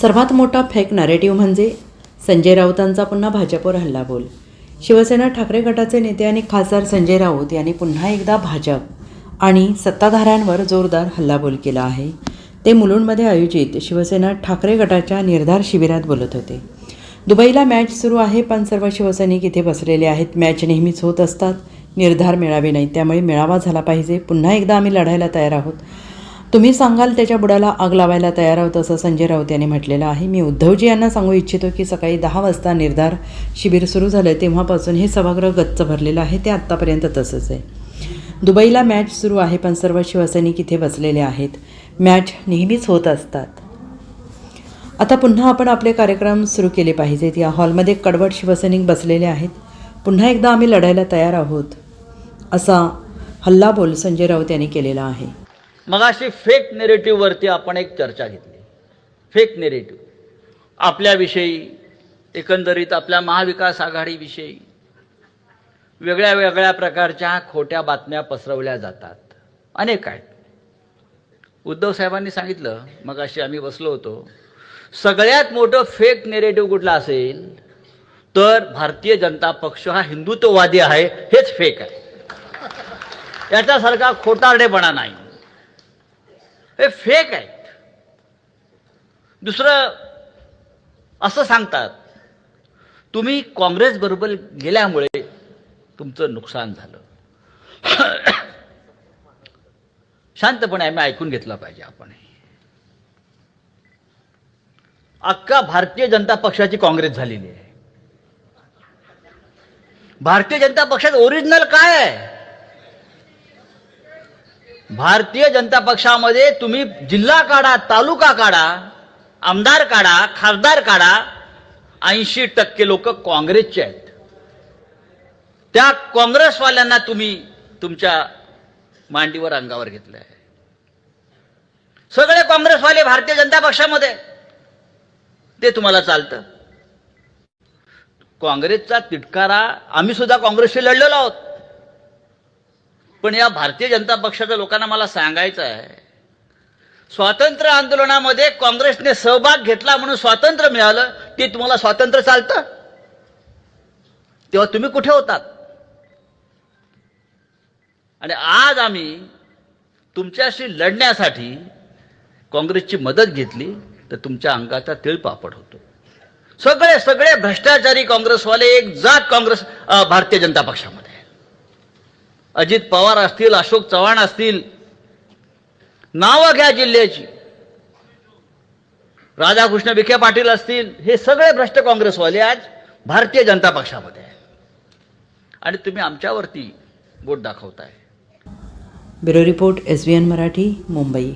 सर्वात मोठा fake narrative म्हणजे संजय राऊतांचा पुन्हा भाजपवर हल्लाबोल. शिवसेना ठाकरे गटाचे नेते आणि खासदार संजय राऊत यांनी पुन्हा एकदा भाजप आणि सत्ताधाऱ्यांवर जोरदार हल्लाबोल केला आहे. ते मुलुंडमध्ये आयोजित शिवसेना ठाकरे गटाच्या निर्धार शिबिरात बोलत होते. दुबईला मॅच सुरू आहे पण सर्व शिवसैनिक इथे बसलेले आहेत. मॅच नेहमीच होत असतात. निर्धार मिळावे नाही त्यामुळे मेळावा झाला पाहिजे. पुन्हा एकदा आम्ही लढायला तयार आहोत. तुम्ही सांगाल त्याच्या बुडाला आग लावायला तयार आहोत असं संजय राऊत यांनी म्हटलेलं आहे. मी उद्धवजी यांना सांगू इच्छितो की सकाळी दहा वाजता निर्धार शिबिर सुरू झालं तेव्हापासून हे सभागृह गच्च भरलेलं आहे ते आत्तापर्यंत तसंच आहे. दुबईला मॅच सुरू आहे पण सर्व शिवसैनिक इथे बसलेले आहेत. मॅच नेहमीच होत असतात. आता पुन्हा आपण आपले कार्यक्रम सुरू केले पाहिजेत. या हॉलमध्ये कडवट शिवसैनिक बसलेले आहेत. पुन्हा एकदा आम्ही लढायला तयार आहोत असा हल्लाबोल संजय राऊत यांनी केलेला आहे. मग अशी फेक नेरेटिव्हवरती आपण एक चर्चा घेतली. फेक नेरेटिव्ह आपल्याविषयी एकंदरीत आपल्या महाविकास आघाडीविषयी. वेगळ्या वेगळ्या प्रकारच्या खोट्या बातम्या पसरवल्या जातात. अनेक आहेत. उद्धव साहेबांनी सांगितलं मग अशी आम्ही बसलो होतो सगळ्यात मोठं फेक नेरेटिव्ह कुठला असेल तर भारतीय जनता पक्ष हा हिंदुत्ववादी आहे हेच फेक आहे. याच्यासारखा खोटारडेपणा नाही. हे फेक आहेत. दुसरं असं सांगतात तुम्ही काँग्रेसबरोबर गेल्यामुळे तुमचं नुकसान झालं. शांतपणे आम्ही ऐकून घेतलं पाहिजे आपण अख्खा भारतीय जनता पक्षाची काँग्रेस झालेली आहे. भारतीय जनता पक्षात ओरिजिनल काय आहे? भारतीय जनता पक्षामध्ये तुम्ही जिल्हा काढा तालुका काढा आमदार काढा खासदार काढा ऐंशी टक्के लोक काँग्रेसचे आहेत. त्या काँग्रेसवाल्यांना तुम्ही तुमच्या मांडीवर अंगावर घेतलं आहे सगळे काँग्रेसवाले भारतीय जनता पक्षामध्ये ते तुम्हाला चालतं. काँग्रेसचा तिटकारा आम्ही सुद्धा काँग्रेसशी लढलेलो आहोत. पण या भारतीय जनता पक्षाच्या लोकांना मला सांगायचं आहे स्वातंत्र्य आंदोलनामध्ये काँग्रेसने सहभाग घेतला म्हणून स्वातंत्र्य मिळालं ते तुम्हाला स्वातंत्र्य चालतं? तेव्हा तुम्ही कुठे होतात? आणि आज आम्ही तुमच्याशी लढण्यासाठी काँग्रेसची मदत घेतली तर तुमच्या अंगाचा तिळपापड होतो. सगळे सगळे भ्रष्टाचारी काँग्रेसवाले एक जात काँग्रेस भारतीय जनता पक्षामध्ये. अजित पवार असतील अशोक चव्हाण असतील नावं घ्या जिल्ह्याची. राधाकृष्ण विखे पाटील असतील हे सगळे भ्रष्ट काँग्रेसवाले आज भारतीय जनता पक्षामध्ये आहे आणि तुम्ही आमच्यावरती बोट दाखवताय. Bureau report S B N Marathi Mumbai.